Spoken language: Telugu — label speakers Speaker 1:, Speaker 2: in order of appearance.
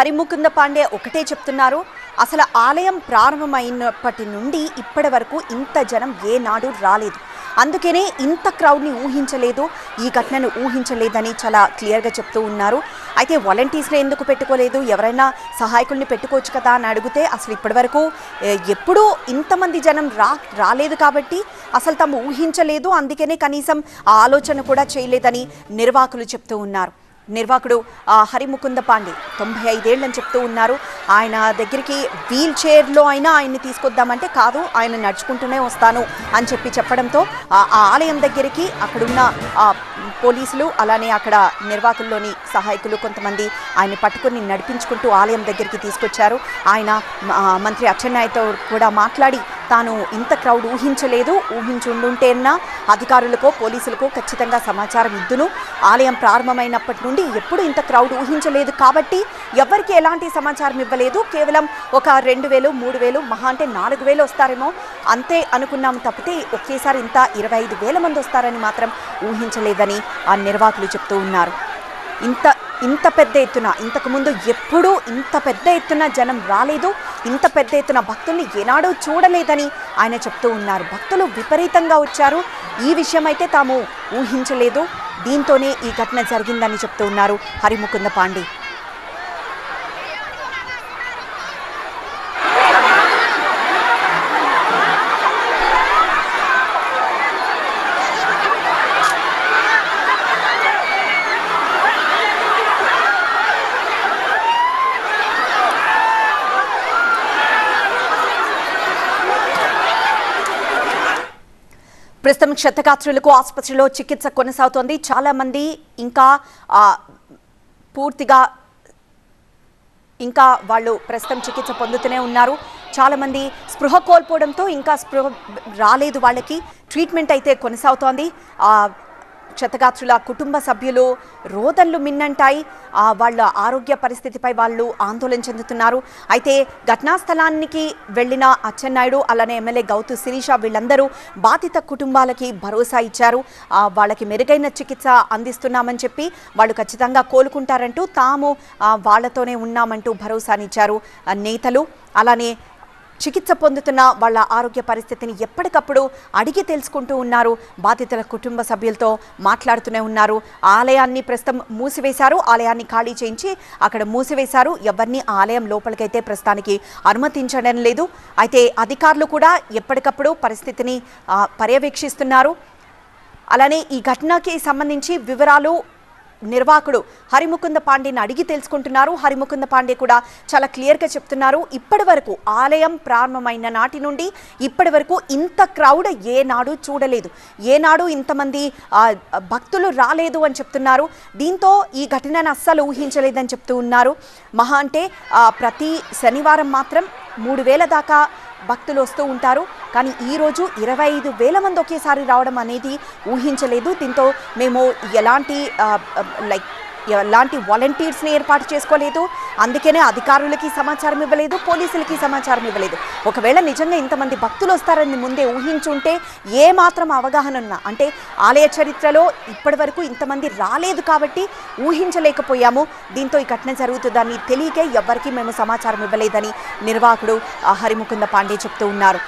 Speaker 1: హరిముకుంద పాండే ఒకటే చెప్తున్నారు అసలు ఆలయం ప్రారంభమైనప్పటి నుండి ఇప్పటి వరకు ఇంత జనం ఏనాడు రాలేదు. అందుకనే ఇంత క్రౌడ్ని ఊహించలేదు ఈ ఘటనను ఊహించలేదని చాలా క్లియర్గా చెప్తూ ఉన్నారు. అయితే వాలంటీర్స్ని ఎందుకు పెట్టుకోలేదు? ఎవరైనా సహాయకుల్ని పెట్టుకోవచ్చు కదా అని అడిగితే అసలు ఇప్పటివరకు ఎప్పుడూ ఇంతమంది జనం రా రాలేదు కాబట్టి అసలు తాము ఊహించలేదు. అందుకనే కనీసం ఆ ఆలోచన కూడా చేయలేదని నిర్వాహకులు చెప్తూ ఉన్నారు. నిర్వాహకుడు ఆ, హరిముకుంద పాండే. తొంభై ఐదేళ్ళని చెప్తూ ఉన్నారు. ఆయన దగ్గరికి వీల్ చైర్లో అయినా ఆయన్ని తీసుకొద్దామంటే కాదు ఆయన నడుచుకుంటూనే వస్తాను అని చెప్పి చెప్పడంతో ఆ ఆలయం దగ్గరికి అక్కడున్న ఆ, పోలీసులు అలానే అక్కడ నిర్వాహకుల్లోని సహాయకులు కొంతమంది ఆయన పట్టుకొని నడిపించుకుంటూ ఆలయం దగ్గరికి తీసుకొచ్చారు. ఆయన మంత్రి అచ్చెన్నాయతో కూడా మాట్లాడి తాను ఇంత క్రౌడ్ ఊహించలేదు. ఊహించుండుంటేనా అధికారులకో పోలీసులకో ఖచ్చితంగా సమాచారం ఇద్దును. ఆలయం ప్రారంభమైనప్పటి నుండి ఎప్పుడు ఇంత క్రౌడ్ ఊహించలేదు కాబట్టి ఎవరికి ఎలాంటి సమాచారం ఇవ్వలేదు. కేవలం ఒక రెండు వేలు మూడు వేలు మహా అంటే నాలుగు వేలు వస్తారేమో. అంతే అనుకున్నాము తప్పితే ఒకేసారి ఇంత ఇరవై ఐదు వేల మంది వస్తారని మాత్రం ఊహించలేదని ఆ నిర్వాహకులు చెప్తూ ఉన్నారు. ఇంత ఇంత పెద్ద ఎత్తున ఇంతకుముందు ఎప్పుడూ ఇంత పెద్ద ఎత్తున జనం రాలేదు ఇంత పెద్ద ఎత్తున భక్తుల్ని ఏనాడూ చూడలేదని ఆయన చెప్తూ ఉన్నారు. భక్తులు విపరీతంగా వచ్చారు. ఈ విషయం అయితే తాము ఊహించలేదు. దీంతోనే ఈ ఘటన జరిగిందని చెప్తూ ఉన్నారు హరిముకుంద పాండే. ప్రస్తుతం క్షతగాత్రులకు ఆసుపత్రిలో చికిత్స కొనసాగుతోంది. చాలా మంది ఇంకా పూర్తిగా ఇంకా వాళ్ళు ప్రస్తుతం చికిత్స పొందుతూనే ఉన్నారు. చాలామంది స్పృహ కోల్పోవడంతో ఇంకా స్పృహ రాలేదు వాళ్ళకి. ట్రీట్మెంట్ అయితే కొనసాగుతోంది. క్షతగాత్రుల కుటుంబ సభ్యులు రోదన్లు మిన్నంటాయి. ఆ, వాళ్ళ ఆరోగ్య పరిస్థితిపై వాళ్ళు ఆందోళన చెందుతున్నారు. అయితే ఘటనా స్థలానికి వెళ్ళిన అచ్చెన్నాయుడు అలానే ఎమ్మెల్యే గౌతు శిరీష వీళ్ళందరూ బాధిత కుటుంబాలకి భరోసా ఇచ్చారు. ఆ, వాళ్ళకి మెరుగైన చికిత్స అందిస్తున్నామని చెప్పి వాళ్ళు ఖచ్చితంగా కోలుకుంటారంటూ తాము వాళ్ళతోనే ఉన్నామంటూ భరోసానిచ్చారు నేతలు. అలానే చికిత్స పొందుతున్న వాళ్ళ ఆరోగ్య పరిస్థితిని ఎప్పటికప్పుడు అడిగి తెలుసుకుంటూ ఉన్నారు. బాధితుల కుటుంబ సభ్యులతో మాట్లాడుతూనే ఉన్నారు. ఆలయాన్ని ప్రస్తుతం మూసివేశారు. ఆలయాన్ని ఖాళీ చేయించి అక్కడ మూసివేశారు. ఎవరిని ఆలయం లోపలికైతే ప్రస్తుతానికి అనుమతించడం లేదు. అయితే అధికారులు కూడా ఎప్పటికప్పుడు పరిస్థితిని పర్యవేక్షిస్తున్నారు. అలానే ఈ ఘటనకి సంబంధించి వివరాలు నిర్వాహకుడు హరిముకుంద పాండేని అడిగి తెలుసుకుంటున్నారు. హరిముకుంద పాండే కూడా చాలా క్లియర్గా చెప్తున్నారు. ఇప్పటి వరకు ఆలయం ప్రారంభమైన నాటి నుండి ఇప్పటి వరకు ఇంత క్రౌడ్ ఏనాడు చూడలేదు. ఏనాడు ఇంతమంది భక్తులు రాలేదు అని చెప్తున్నారు. దీంతో ఈ ఘటనను అస్సలు ఊహించలేదని చెప్తూ ఉన్నారు. మహా అంటే ప్రతి శనివారం మాత్రం మూడు వేల దాకా భక్తులు వస్తూ ఉంటారు. కానీ ఈరోజు ఇరవై ఐదు వేల మంది ఒకేసారి రావడం అనేది ఊహించలేదు. దీంతో మేము ఎలాంటి లైక్ ఎలాంటి వాలంటీర్స్ని ఏర్పాటు చేసుకోలేదు. అందుకనే అధికారులకి సమాచారం ఇవ్వలేదు పోలీసులకి సమాచారం ఇవ్వలేదు. ఒకవేళ నిజంగా ఇంతమంది భక్తులు వస్తారని ముందే ఊహించుంటే ఏ మాత్రం అవగాహన ఉన్నా అంటే ఆలయ చరిత్రలో ఇప్పటి వరకు ఇంతమంది రాలేదు కాబట్టి ఊహించలేకపోయాము. దీంతో ఈ ఘటన జరుగుతుందని తెలియకే ఎవ్వరికీ మేము సమాచారం ఇవ్వలేదని నిర్వాహకుడు హరిముకుంద పాండే చెప్తూ ఉన్నారు.